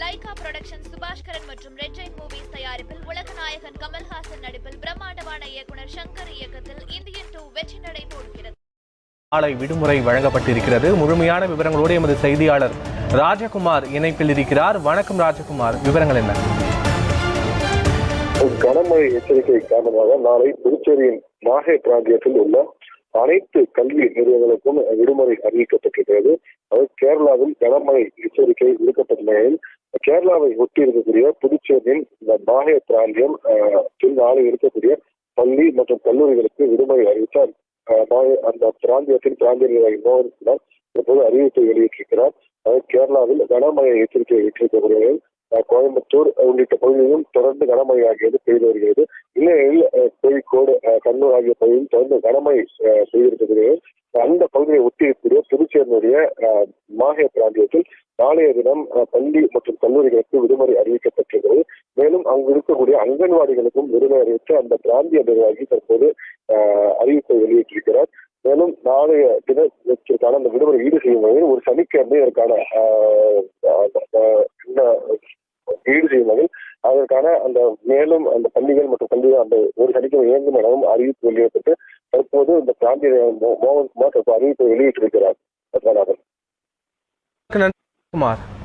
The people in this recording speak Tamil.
லைகா புரொடக்ஷன் சுபாஷ்கரன் மற்றும் ரெட் ஜெயின் மூவிஸ் தயாரிப்பில் உலகநாயகன் கமல்ஹாசன் நடிப்பில் பிரம்மாண்டமான இயக்குனர் சங்கர் இயக்கத்தில் இந்தியன் டூ வெற்றி நடை போடுகிறது நாளை விடுமுறை வழங்கப்பட்டிருக்கிறது. முழுமையான விவரங்களோடு எமது செய்தியாளர் ராஜகுமார் இணைப்பில் இருக்கிறார். வணக்கம் ராஜகுமார். விவரங்கள் என்ன? கனமழை எச்சரிக்கை காரணமாக நாளை புதுச்சேரியின் மாஹே பிராந்தியத்தில் உள்ள அனைத்து கல்வி நிறுவனங்களுக்கும் விடுமுறை அறிவிக்கப்பட்டிருக்கிறது. அது கேரளாவில் கனமழை எச்சரிக்கை விடுக்கப்பட்ட நிலையில் கேரளாவை ஒட்டி இருக்கக்கூடிய புதுச்சேரியின் இந்த மாஹே பிராந்தியம் அஹ், நாளை இருக்கக்கூடிய பள்ளி மற்றும் கல்லூரிகளுக்கு விடுமுறை அறிவித்தார். அந்த பிராந்தியத்தின் பிராந்திய நிர்வாகி மோகன் குமார் தற்போது அறிவிப்பை வெளியிட்டிருக்கிறார். அதாவது கேரளாவில் கனமழை எச்சரிக்கை விட்டிருக்கக்கூடிய கோயம்புத்தூர் உள்ளிட்ட பகுதிகளிலும் தொடர்ந்து கனமழை ஆகியது பெய்து வருகிறது. இந்நிலையில் கோழிக்கோடு கண்ணூர் ஆகிய பகுதியில் தொடர்ந்து கனமழை பெய்திருக்கிறது அந்த பகுதியை ஒட்டி இருக்கக்கூடிய புதுச்சேரியினுடைய மாஹே பிராந்தியத்தில் நாளைய தினம் பள்ளி மற்றும் கல்லூரிகளுக்கு விடுமுறை அறிவிக்கப்பட்டிருக்கிறது. மேலும் அங்கு இருக்கக்கூடிய அங்கன்வாடிகளுக்கும் விடுமுறை அறிவித்து அந்த பிராந்திய நிர்வாகி தற்போது அறிவிப்பை வெளியிட்டிருக்கிறார். மேலும் நாளைய தினத்திற்கான அந்த விடுமுறை ஈடு செய்யும் வகையில் ஒரு சனிக்கிழமை இதற்கான ஈடு செய்யும் வகையில் அதற்கான அந்த மேலும் அந்த பள்ளிகள் மற்றும் பள்ளிகள் அந்த ஒரு சனிக்கிழமை இயங்கும் எனவும் அறிவிப்பு வெளியிடப்பட்டு தற்போது இந்த பிராந்திய மோ- மோகன் குமார் தற்போது அறிவிப்பை வெளியிட்டிருக்கிறார். பத்மநாபன் குமார்